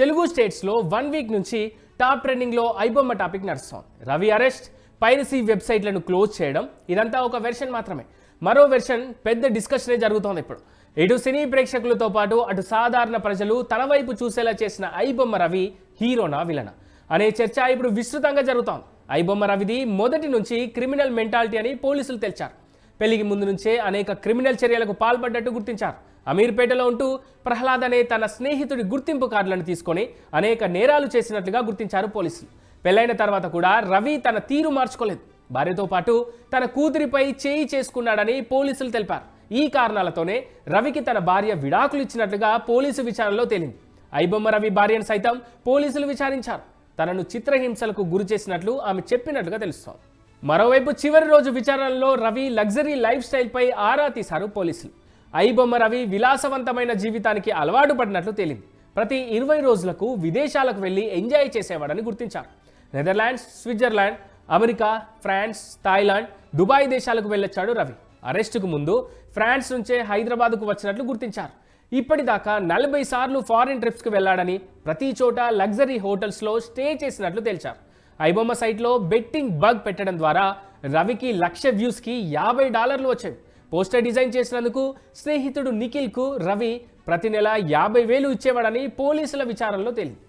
తెలుగు స్టేట్స్లో one week నుంచి top ట్రెండింగ్లో ఐబొమ్మ టాపిక్ నడుస్తోంది. రవి అరెస్ట్ పైరసీ వెబ్సైట్లను క్లోజ్ చేయడం ఇదంతా ఒక వెర్షన్ మాత్రమే. మరో వెర్షన్ పెద్ద డిస్కషనే జరుగుతోంది ఇప్పుడు. ఇటు సినీ ప్రేక్షకులతో పాటు అటు సాధారణ ప్రజలు తన వైపు చూసేలా చేసిన ఐబొమ్మ రవి హీరోనా విలన? అనే చర్చ ఇప్పుడు విస్తృతంగా జరుగుతోంది. ఐబొమ్మ రవిది మొదటి నుంచి క్రిమినల్ మెంటాలిటీ అని పోలీసులు తెలిచారు. పెళ్ళికి ముందు నుంచే అనేక క్రిమినల్ చర్యలకు పాల్పడ్డట్టు గుర్తించారు. అమీర్పేటలో ఉంటూ ప్రహ్లాద్ అనే తన స్నేహితుడి గుర్తింపు కార్డులను తీసుకొని అనేక నేరాలు చేసినట్లుగా గుర్తించారు పోలీసులు. పెళ్ళైన తర్వాత కూడా రవి తన తీరు మార్చుకోలేదు. భార్యతో పాటు తన కూతురిపై చేయి చేసుకున్నాడని పోలీసులు తెలిపారు. ఈ కారణాలతోనే రవికి తన భార్య విడాకులు ఇచ్చినట్లుగా పోలీసు విచారణలో తేలింది. ఐబొమ్మ రవి భార్యను సైతం పోలీసులు విచారించారు. తనను చిత్రహింసలకు గురి చేసినట్లు ఆమె చెప్పినట్లుగా తెలుస్తోంది. మరోవైపు చివరి రోజు విచారణలో రవి లగ్జరీ లైఫ్ స్టైల్పై ఆరా తీశారు పోలీసులు. ఐబొమ్మ రవి విలాసవంతమైన జీవితానికి అలవాటు పడినట్లు తేలింది. ప్రతి ఇరవై రోజులకు విదేశాలకు వెళ్ళి ఎంజాయ్ చేసేవాడని గుర్తించారు. Netherlands Switzerland America France Thailand Dubai దేశాలకు వెళ్ళొచ్చాడు రవి. అరెస్టుకు ముందు ఫ్రాన్స్ నుంచే హైదరాబాద్కు వచ్చినట్లు గుర్తించారు. ఇప్పటిదాకా నలభై సార్లు ఫారిన్ ట్రిప్స్కి వెళ్ళాడని ప్రతి చోట లగ్జరీ హోటల్స్లో స్టే చేసినట్లు తేల్చారు. ఐబొమ్మ సైట్లో బెట్టింగ్ బగ్ పెట్టడం ద్వారా రవికి లక్ష వ్యూస్కి యాభై డాలర్లు వచ్చాయి. పోస్టర్ డిజైన్ చేసినందుకు స్నేహితుడు నిఖిల్కు రవి ప్రతి నెల యాభై వేలు ఇచ్చేవాడని పోలీసుల విచారణలో తేలింది.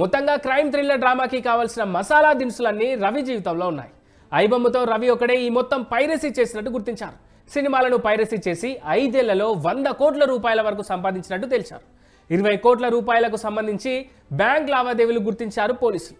మొత్తంగా క్రైమ్ థ్రిల్లర్ డ్రామాకి కావాల్సిన మసాలా దినుసులన్నీ రవి జీవితంలో ఉన్నాయి. ఐబొమ్మతో రవి ఒకడే ఈ మొత్తం పైరసీ చేసినట్టు గుర్తించారు. సినిమాలను పైరసీ చేసి ఐదేళ్ళలో వంద కోట్ల రూపాయల వరకు సంపాదించినట్టు తెలిసారు ఇరవై కోట్ల రూపాయలకు సంబంధించి బ్యాంక్ లావాదేవీలు గుర్తించారు పోలీసులు.